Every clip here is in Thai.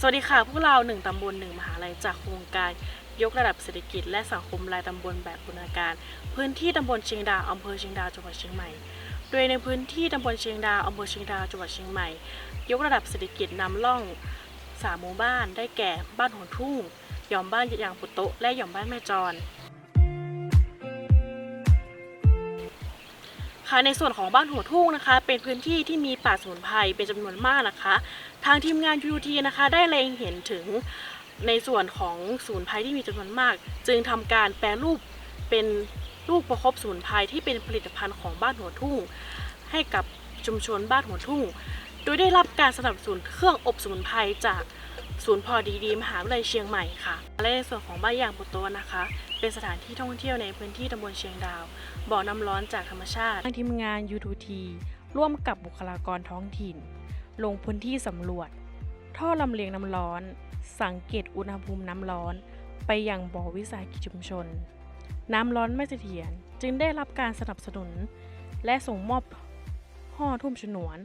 สวัสดีค่ะ พวกเราหนึ่งตำบลหนึ่งมหาลัยจากโครงการยกระดับเศรษฐกิจและสังคมรายตำบลแบบบูรณาการ พื้นที่ตำบลเชียงดาวอำเภอเชียงดาวจังหวัดเชียงใหม่ โดยในพื้นที่ตำบลเชียงดาวอำเภอเชียงดาวจังหวัดเชียงใหม่ ยกระดับเศรษฐกิจนำล่องสามหมู่บ้านได้แก่บ้านหัวทุ่ง หย่อมบ้านยางปุโตะและหย่อมบ้านแม่จร ค่ะในส่วนของบ้านหัวทุ่งนะคะ เป็นพื้นที่ที่มีป่าสมุนไพรเป็นจำนวนมากนะคะ ทางทีมงาน UT นะคะ ได้เล็งเห็นถึงในส่วนของสมุนไพรที่มีจำนวนมาก จึงทำการแปรรูปเป็นลูกประคบสมุนไพรที่เป็นผลิตภัณฑ์ของบ้านหัวทุ่ง ให้กับชุมชนบ้านหัวทุ่ง โดยได้รับการสนับสนุนเครื่องอบสมุนไพรจาก ศูนย์พอดีดีมหาวิทยาลัยเชียงใหม่ค่ะ และในส่วนของบ้านยางปุโตนะคะ เป็นสถานที่ท่องเที่ยวในพื้นที่ตำบลเชียงดาวบ่อน้ำร้อนจากธรรมชาติทางทีมงาน U2T ร่วมกับบุคลากรท้องถิ่น ลงพื้นที่สำรวจ ท่อลำเลียงน้ำร้อน สังเกตอุณหภูมิน้ำร้อน ไปยังบ่อวิสาหกิจชุมชน น้ำร้อนไม่เสถียรจึงได้รับการสนับสนุน และส่งมอบห่อทุ่มฉนวน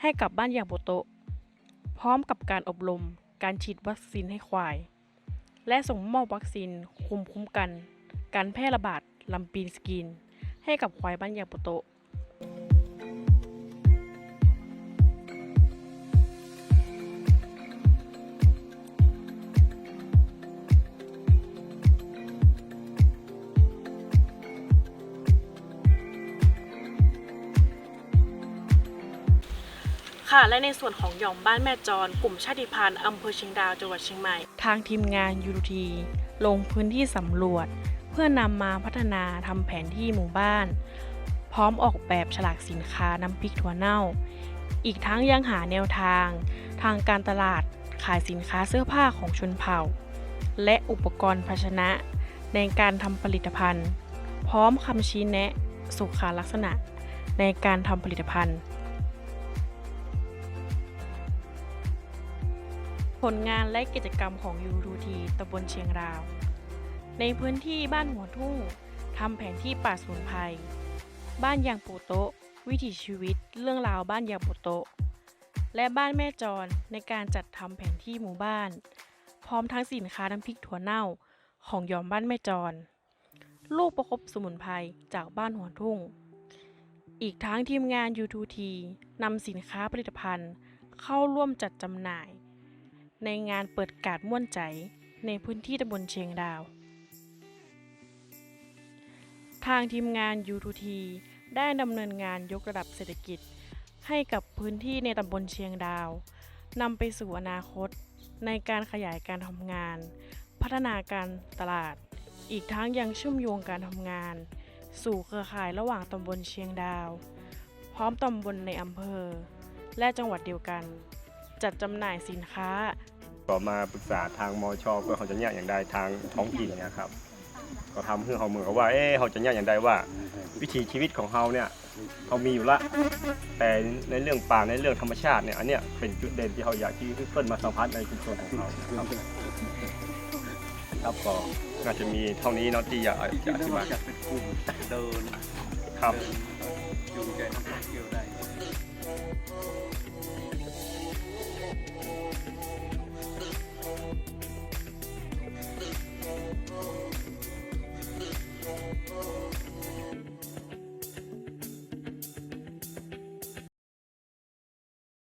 ให้กับบ้านยางโปโต พร้อมกับการอบรม การฉีดวัคซีนให้ควาย และส่งมอบวัคซีนคุมคุ้มกัน การแพร่ระบาดลำปีนสกิน ให้กับควายบ้านยางโปโตะ ค่ะ และในส่วนของหย่อมบ้านแม่จร กลุ่มชาติพันธุ์อำเภอเชียงดาวจังหวัดเชียงใหม่ ทางทีมงานยูทีลงพื้นที่สำรวจ เพื่อนำมาพัฒนาทำแผนที่หมู่บ้าน พร้อมออกแบบฉลากสินค้าน้ำพริกถั่วเน่า อีกทั้งยังหาแนวทาง ทางการตลาดขายสินค้าเสื้อผ้าของชนเผ่า และอุปกรณ์ภาชนะในการทำผลิตภัณฑ์ พร้อมคำชี้แนะสุขลักษณะในการทำผลิตภัณฑ์ ผลงานและกิจกรรมของ U2T ตำบลเชียงราว ในพื้นที่บ้านหัวทุ่งทำแผนที่ป่าสมุนไพรบ้านยางปูโตะ วิถีชีวิต เรื่องราวบ้านยางปูโตะ และบ้านแม่จรในการจัดทำแผนที่หมู่บ้าน พร้อมทั้งสินค้าน้ำพริกถั่วเน่าของยอมบ้านแม่จร ลูกประคบสมุนไพรจากบ้านหัวทุ่ง อีกทั้งทีมงาน U2T นำสินค้าผลิตภัณฑ์ เข้าร่วมจัดจำหน่าย ในงานเปิดกาดม่วนใจ ในพื้นที่ตำบลเชียงดาว ทางทีมงาน U2T ได้ดำเนินงานยกระดับเศรษฐกิจ ให้กับพื้นที่ในตำบลเชียงดาวนำไปสู่อนาคต ในการขยายการทำงาน พัฒนาการตลาด อีกทั้งยังเชื่อมโยงการทำงาน สู่เครือข่ายระหว่างตำบลเชียงดาว พร้อมตำบลในอำเภอ และจังหวัดเดียวกัน จัดจำหน่ายสินค้า ก็มาปรึกษาทางมอชอเพื่อเขาจะแยกอย่างใดทางท้องถิ่นเนี่ยครับก็ทำเพื่อเขาเหมือนกับว่าเอ๊ะเขาจะแยกอย่างใดว่า วิถีชีวิตของเขาเนี่ยเขามีอยู่ละ แต่ในเรื่องป่าในเรื่องธรรมชาติเนี่ยอันเนี้ยเป็นจุดเด่นที่เขาอยากที่เพิ่นมาสัมผัสในชุมชนของเขาครับครับก็น่าจะมีเท่านี้เนาะที่อยากจะอธิบายจัดเป็นกลุ่มเดินครับเดินจูงใจนักท่องเที่ยวได้